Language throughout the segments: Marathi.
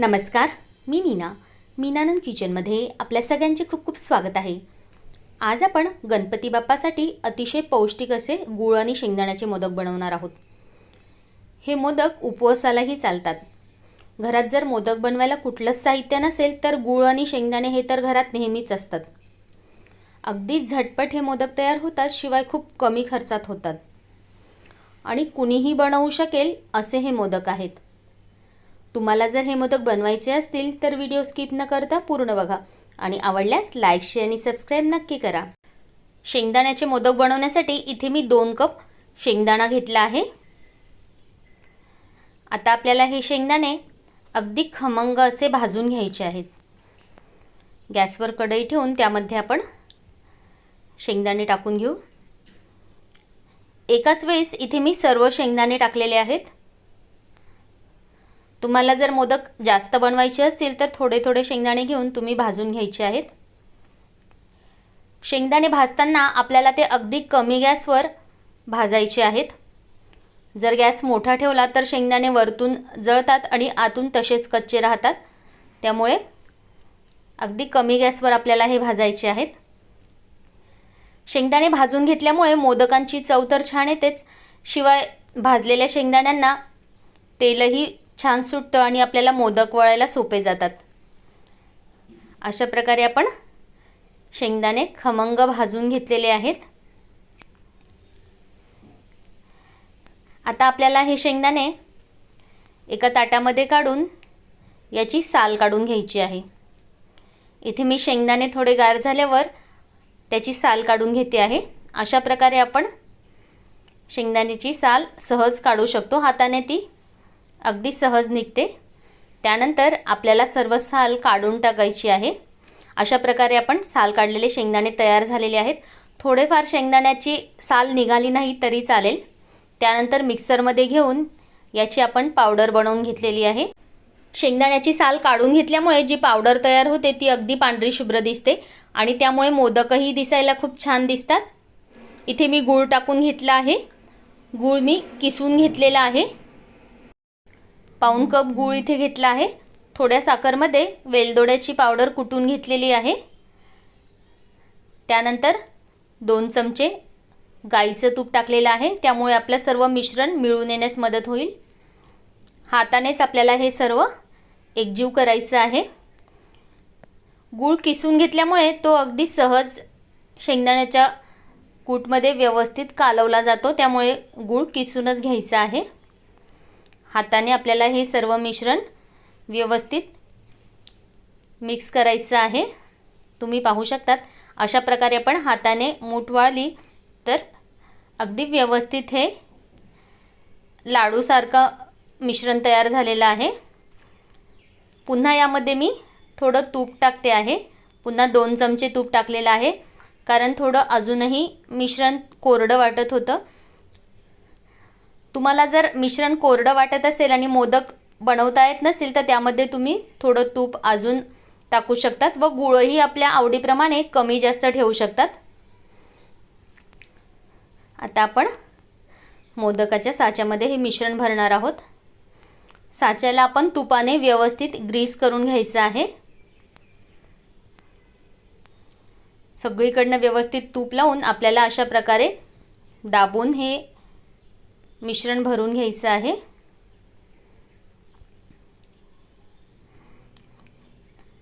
नमस्कार मी मीना. मीनानंद किचनमध्ये आपल्या सगळ्यांचे खूप खूप स्वागत आहे. आज आपण गणपती बाप्पासाठी अतिशय पौष्टिक असे गुळ आणि शेंगदाण्याचे मोदक बनवणार आहोत. हे मोदक उपवासालाही चालतात. घरात जर मोदक बनवायला कुठलंच साहित्य नसेल तर गुळ आणि शेंगदाणे हे तर घरात नेहमीच असतात. अगदी झटपट हे मोदक तयार होतात शिवाय खूप कमी खर्चात होतात. आणि कुणीही बनवू शकेल असे हे मोदक आहेत. तुम्हाला जर हे मोदक बनवायचे असतील तर व्हिडिओ स्किप न करता पूर्ण बघा. आणि आवडल्यास लाईक शेअर आणि सबस्क्राईब नक्की करा. शेंगदाण्याचे मोदक बनवण्यासाठी इथे मी दोन कप शेंगदाणा घेतला आहे. आता आपल्याला हे शेंगदाणे अगदी खमंग असे भाजून घ्यायचे आहेत. गॅसवर कढई ठेवून त्यामध्ये आपण शेंगदाणे टाकून घेऊ. एकाच वेळेस इथे मी सर्व शेंगदाणे टाकलेले आहेत. तुम्हाला जर मोदक जास्त बनवायचे असतील तर थोडे थोडे शेंगदाणे घेऊन तुम्ही भाजून घ्यायचे आहेत. शेंगदाणे भाजताना आपल्याला ते अगदी कमी गॅसवर भाजायचे आहेत. जर गॅस मोठा ठेवला तर शेंगदाणे वरतून जळतात आणि आतून तसेच कच्चे राहतात. त्यामुळे अगदी कमी गॅसवर आपल्याला हे भाजायचे आहेत. शेंगदाणे भाजून घेतल्यामुळे मोदकांची चव तर छान येतेच. शिवाय भाजलेल्या शेंगदाण्यांना तेलही छान सुटतं आणि आपल्याला मोदक वळायला सोपे जातात. अशा प्रकारे आपण शेंगदाणे खमंग भाजून घेतलेले आहेत. आता आपल्याला हे शेंगदाणे एका ताटामध्ये काढून याची साल काढून घ्यायची आहे. इथे मी शेंगदाणे थोडे गार झाल्यावर त्याची साल काढून घेते आहे. अशा प्रकारे आपण शेंगदाण्याची साल सहज काढू शकतो हाताने ती. अगदी सहज निघते. त्यानंतर आपल्याला सर्व साल काढून टाकायची आहे. अशा प्रकारे आपण साल काढलेले शेंगदाणे तयार झालेले आहेत. थोडेफार शेंगदाण्याची साल निघाली नाही तरी चालेल. त्यानंतर मिक्सरमध्ये घेऊन याची आपण पावडर बनवून घेतलेली आहे. शेंगदाण्याची साल काढून घेतल्यामुळे जी पावडर तयार होते ती अगदी पांढरी शुभ्र दिसते आणि त्यामुळे मोदकही दिसायला खूप छान दिसतात. इथे मी गूळ टाकून घेतला आहे. गूळ मी किसून घेतलेला आहे. पाऊन कप गूळ इथे घेतला आहे. थोड्या साखरमध्ये वेलदोड्याची पावडर कुटून घेतलेली आहे. त्यानंतर दोन चमचे गाईचं तूप टाकलेलं आहे. त्यामुळे आपलं सर्व मिश्रण मिळून येण्यास मदत होईल. हातानेच आपल्याला हे सर्व एकजीव करायचं आहे. गूळ किसून घेतल्यामुळे तो अगदी सहज शेंगदाण्याच्या कूटमध्ये व्यवस्थित कालवला जातो. त्यामुळे गूळ किसूनच घ्यायचा आहे. हाताने आपल्याला हे सर्व मिश्रण व्यवस्थित मिक्स करायचं आहे. तुम्ही पाहू शकतात अशा प्रकारे आपण हाताने मूठ वाळली तर अगदी व्यवस्थित हे लाडूसारखं मिश्रण तयार झालेलं आहे. पुन्हा यामध्ये मी थोडं तूप टाकते आहे. पुन्हा दोन चमचे तूप टाकलेलं आहे कारण थोडं अजूनही मिश्रण कोरडं वाटत होतं. तुम्हाला जर मिश्रण कोरडं वाटत असेल आणि मोदक बनवता येत नसेल तर त्यामध्ये तुम्ही थोडं तूप अजून टाकू शकतात व गुळही आपल्या आवडीप्रमाणे कमी जास्त ठेवू शकतात. आता आपण मोदकाच्या साच्यामध्ये हे मिश्रण भरणार आहोत. साच्याला आपण तुपाने व्यवस्थित ग्रीस करून घ्यायचं आहे. सगळीकडनं व्यवस्थित तूप लावून आपल्याला अशा प्रकारे दाबून हे मिश्रण भरून घ्यायचं आहे.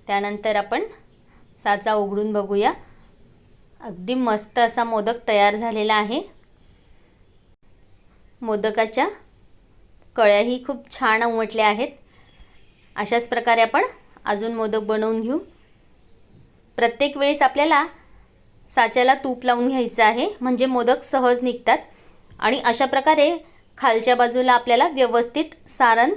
त्यानंतर आपण साचा उघडून बघूया. अगदी मस्त असा मोदक तयार झालेला आहे. मोदकाच्या कळ्याही खूप छान उमटल्या आहेत. अशाच प्रकारे आपण अजून मोदक बनवून घेऊ. प्रत्येक वेळेस आपल्याला साच्याला तूप लावून घ्यायचं आहे. म्हणजे मोदक सहज निघतात. आणि अशा प्रकारे खालच्या बाजूला आपल्याला व्यवस्थित सारण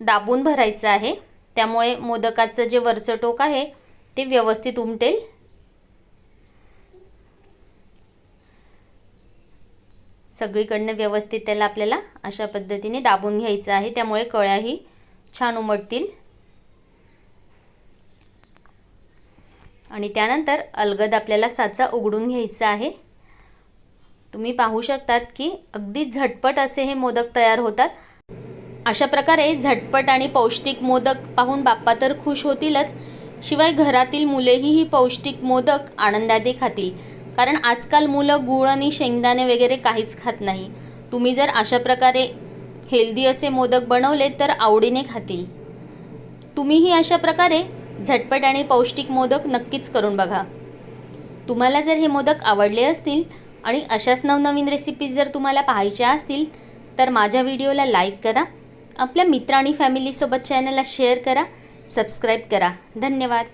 दाबून भरायचं आहे. त्यामुळे मोदकाचं जे वरचं टोक आहे ते व्यवस्थित उमटेल. सगळीकडनं व्यवस्थित त्याला आपल्याला अशा पद्धतीने दाबून घ्यायचं आहे. त्यामुळे कळ्याही छान उमटतील. आणि त्यानंतर अलगद आपल्याला साचा उघडून घ्यायचा आहे. तुम्ही पाहू शकतात की अगदी झटपट असे हे मोदक तयार होतात. अशा प्रकारे झटपट आणि पौष्टिक मोदक पाहून बाप्पा तर खुश होतीलच. शिवाय घरातील मुलेही ही पौष्टिक मोदक आनंदाने खातील. कारण आजकाल मुलं गूळ आणि शेंगदाणे वगैरे काहीच खात नाही. तुम्ही जर अशा प्रकारे हेल्दी असे मोदक बनवले तर आवडीने खातील. तुम्हीही अशा प्रकारे झटपट आणि पौष्टिक मोदक नक्कीच करून बघा. तुम्हाला जर हे मोदक आवडले असतील आणि अशाच नवनवीन रेसिपीज जर तुम्हाला पाहायच्या असतील तर माझ्या व्हिडिओला लाईक करा. आपल्या मित्र आणि फॅमिलीसोबत चॅनलला शेअर करा. सबस्क्राईब करा. धन्यवाद.